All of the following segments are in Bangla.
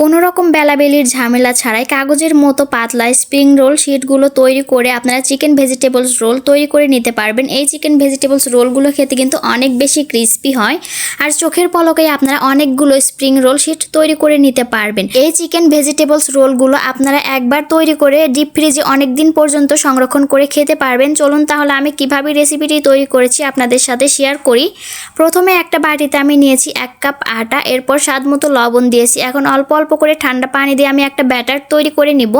কোনো রকম বেলাবেলির ঝামেলা ছাড়াই কাগজের মতো পাতলা স্প্রিং রোল শিটগুলো তৈরি করে আপনারা চিকেন ভেজিটেবলস রোল তৈরি করে নিতে পারবেন। এই চিকেন ভেজিটেবলস রোলগুলো খেতে কিন্তু অনেক বেশি ক্রিস্পি হয় আর চোখের পলকেই আপনারা অনেকগুলো স্প্রিং রোল শিট তৈরি করে নিতে পারবেন। এই চিকেন ভেজিটেবলস রোলগুলো আপনারা একবার তৈরি করে ডিপ ফ্রিজে অনেক দিন পর্যন্ত সংরক্ষণ করে খেতে পারবেন। চলুন তাহলে আমি কীভাবে রেসিপিটি তৈরি করেছি আপনাদের সাথে শেয়ার করি। প্রথমে একটা বাটিতে আমি নিয়েছি এক কাপ আটা, এরপর স্বাদ মতো লবণ দিয়েছি। এখন অল্প অল্প করে ঠান্ডা পানি দিয়ে আমি একটা ব্যাটার তৈরি করে নিব।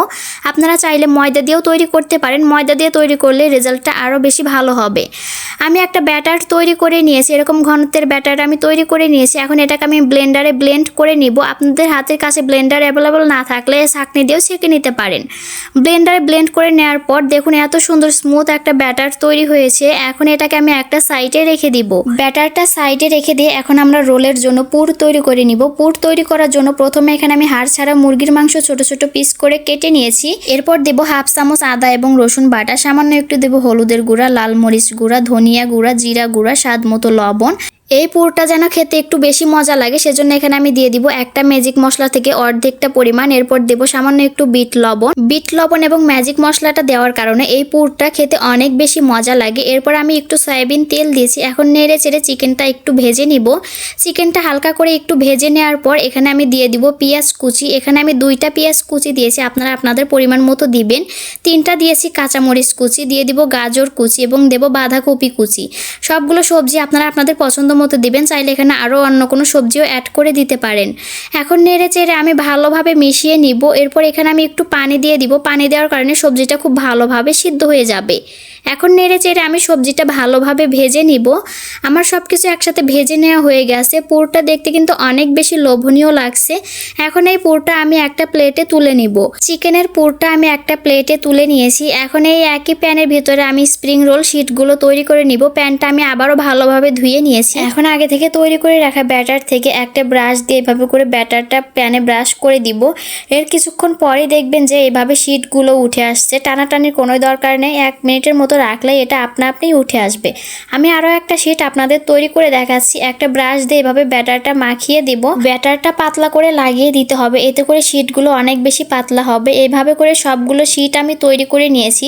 আপনারা চাইলে ময়দা দিয়েও তৈরি করতে পারেন। ময়দা দিয়ে তৈরি করলে রেজাল্টটা আরও বেশি ভালো হবে। আমি একটা ব্যাটার তৈরি করে নিয়েছি। এরকম ঘনত্বের ব্যাটার আমি তৈরি করে নিয়েছি। এখন এটাকে আমি ব্লেন্ডারে ব্লেন্ড করে নিব। আপনাদের হাতের কাছে ব্লেন্ডার অ্যাভেলেবল না থাকলে ছাঁকনি দিয়েও ছেঁকে নিতে পারেন। ব্লেন্ডারে ব্লেন্ড করে নেওয়ার পর দেখুন এত সুন্দর স্মুথ একটা ব্যাটার তৈরি হয়েছে। এখন এটাকে আমি একটা সাইডে রেখে দিব। ব্যাটারটা সাইডে রেখে দিয়ে এখন আমরা রোলের জন্য পুর তৈরি করে নিব। পুর তৈরি করার জন্য প্রথমে এখানে আমি হাড় ছাড়া মুরগির মাংস ছোট ছোট পিস করে কেটে নিয়েছি। এরপর দেব হাফ চামচ আদা এবং রসুন বাটা, সামান্য একটু দেব হলুদের গুঁড়া, লাল মরিচ গুঁড়া, ধনিয়া গুঁড়া, জিরা গুঁড়া, স্বাদ মতো লবণ। এই পুরটা যেন খেতে একটু বেশি মজা লাগে, সেজন্য এখানে আমি দিয়ে দিব একটা ম্যাজিক মশলা থেকে অর্ধেকটা পরিমাণ। এরপর দেব সামান্য একটু বিট লবণ। বিট লবণ এবং ম্যাজিক মশলাটা দেওয়ার কারণে এই পুরটা খেতে অনেক বেশি মজা লাগে। এরপর আমি একটু সয়াবিন তেল দিয়েছি। এখন নেড়ে চেড়ে চিকেনটা একটু ভেজে নিব। চিকেনটা হালকা করে একটু ভেজে নেওয়ার পর এখানে আমি দিয়ে দিব পেঁয়াজ কুচি। এখানে আমি দুইটা পেঁয়াজ কুচি দিয়েছি, আপনারা আপনাদের পরিমাণ মতো দিবেন। তিনটা দিয়েছি কাঁচামরিচ কুচি, দিয়ে দিব গাজর কুচি এবং দেব বাঁধাকপি কুচি। সবগুলো সবজি আপনারা আপনাদের পছন্দ মতো দিবেন, চাইলে এখানে আরও অন্য কোনো সবজিও অ্যাড করে দিতে পারেন। এখন নেড়ে চেড়ে আমি ভালোভাবে মিশিয়ে নিব। এরপর এখানে আমি একটু পানি দিয়ে দিব। পানি দেওয়ার কারণে সবজিটা খুব ভালোভাবে সিদ্ধ হয়ে যাবে। এখন নেড়ে চেড়ে আমি সবজিটা ভালোভাবে ভেজে নিব। আমার সব কিছু একসাথে ভেজে নেওয়া হয়ে গেছে। পুরটা দেখতে কিন্তু অনেক বেশি লোভনীয় লাগছে। এখন এই পুরটা আমি একটা প্লেটে তুলে নিব। চিকেনের পুরটা আমি একটা প্লেটে তুলে নিয়েছি। এখন এই একই প্যানের ভিতরে আমি স্প্রিং রোল শিটগুলো তৈরি করে নিব। প্যানটা আমি আবারও ভালোভাবে ধুয়ে নিয়েছি। এখন আগে থেকে তৈরি করে রাখা ব্যাটার থেকে একটা ব্রাশ দিয়ে এভাবে করে ব্যাটারটা প্যানে ব্রাশ করে দিব। এর কিছুক্ষণ পরেই দেখবেন যে এভাবে শিটগুলো উঠে আসছে। টানাটানির কোনো দরকার নেই। এক মিনিটের মতো রাখলে এটা আপনা আপনিই উঠে আসবে। আমি আরও একটা শিট আপনাদের তৈরি করে দেখাচ্ছি। একটা ব্রাশ দিয়ে এভাবে ব্যাটারটা মাখিয়ে দিব। ব্যাটারটা পাতলা করে লাগিয়ে দিতে হবে। এতে করে শিটগুলো অনেক বেশি পাতলা হবে। এভাবে করে সবগুলো শিট আমি তৈরি করে নিয়েছি।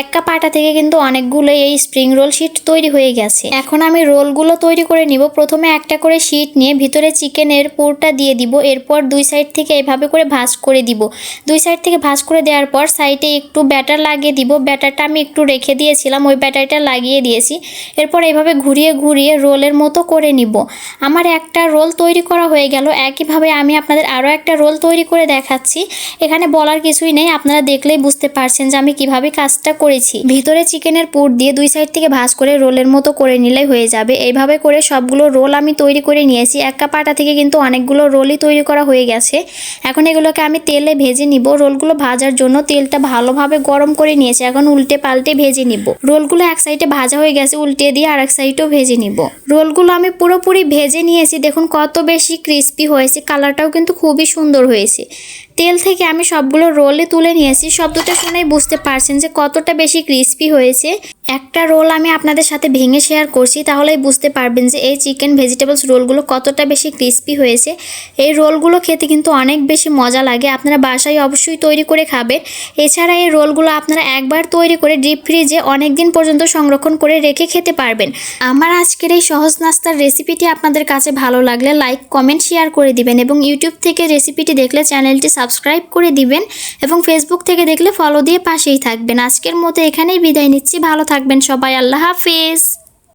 এক কাপ আটা থেকে কিন্তু অনেকগুলো এই স্প্রিং রোল শিট তৈরি হয়ে গেছে। এখন আমি রোলগুলো তৈরি করে নিব। প্রথমে একটা করে শিট নিয়ে ভিতরে চিকেনের পুরটা দিয়ে দিব। এরপর দুই সাইড থেকে এভাবে করে ভাঁজ করে দিব। দুই সাইড থেকে ভাঁজ করে দেওয়ার পর সাইডে একটু ব্যাটার লাগিয়ে দিব। ব্যাটারটা আমি একটু রেখে দিয়েছিলাম, ওই ব্যাটারটা লাগিয়ে দিয়েছি। এরপর এভাবে ঘুরিয়ে ঘুরিয়ে রোলের মতো করে নিব। আমার একটা রোল তৈরি করা হয়ে গেল। একইভাবে আমি আপনাদের আরও একটা রোল তৈরি করে দেখাচ্ছি। এখানে বলার কিছুই নেই। আপনারা দেখলেই বুঝতে পারছেন যে আমি কীভাবে কাজটা করেছি। ভিতরে চিকেনের পুর দিয়ে দুই সাইড থেকে ভাঁজ করে রোলের মতো করে নিলেই হয়ে যাবে। এইভাবে করে সবগুলো রোল আমি তৈরি করে নিয়েছি। এক কাপ আটা থেকে কিন্তু অনেকগুলো রোলই তৈরি করা হয়ে গেছে। এখন এগুলোকে আমি তেলে ভেজে নিব। রোলগুলো ভাজার জন্য তেলটা ভালোভাবে গরম করে নিয়েছি। এখন উল্টে পাল্টে ভেজে নিব। রোলগুলো এক সাইডে ভাজা হয়ে গেছে, উল্টে দিয়ে আর এক সাইডও ভেজে নিব। রোলগুলো আমি পুরোপুরি ভেজে নিয়েছি। দেখুন কত বেশি ক্রিস্পি হয়েছে। কালারটাও কিন্তু খুবই সুন্দর হয়েছে। তেল থেকে আমি সবগুলো রোলে তুলে নিয়েছি। শব্দটা শুনেই বুঝতে পারছেন যে কতটা বেশি ক্রিস্পি হয়েছে। একটা রোল আমি আপনাদের সাথে ভেঙে শেয়ার করছি, তাহলেই বুঝতে পারবেন যে এই চিকেন ভেজিটেবলস রোলগুলো কতটা বেশি ক্রিস্পি হয়েছে। এই রোলগুলো খেতে কিন্তু অনেক বেশি মজা লাগে। আপনারা বাসায় অবশ্যই তৈরি করে খাবেন। এছাড়া এই রোলগুলো আপনারা একবার তৈরি করে ডিপ ফ্রিজে অনেক দিন পর্যন্ত সংরক্ষণ করে রেখে খেতে পারবেন। আমার আজকের এই সহজ নাস্তার রেসিপিটি আপনাদের কাছে ভালো লাগলে লাইক কমেন্ট শেয়ার করে দিবেন এবং ইউটিউব থেকে রেসিপিটি দেখলে চ্যানেলটি সাবস্ক্রাইব করে দিবেন এবং ফেসবুক থেকে দেখলে ফলো দিয়ে পাশেই থাকবেন। আজকের মতো এখানেই বিদায় নিচ্ছি। ভালো থাকবেন সবাই। আল্লাহ হাফিজ।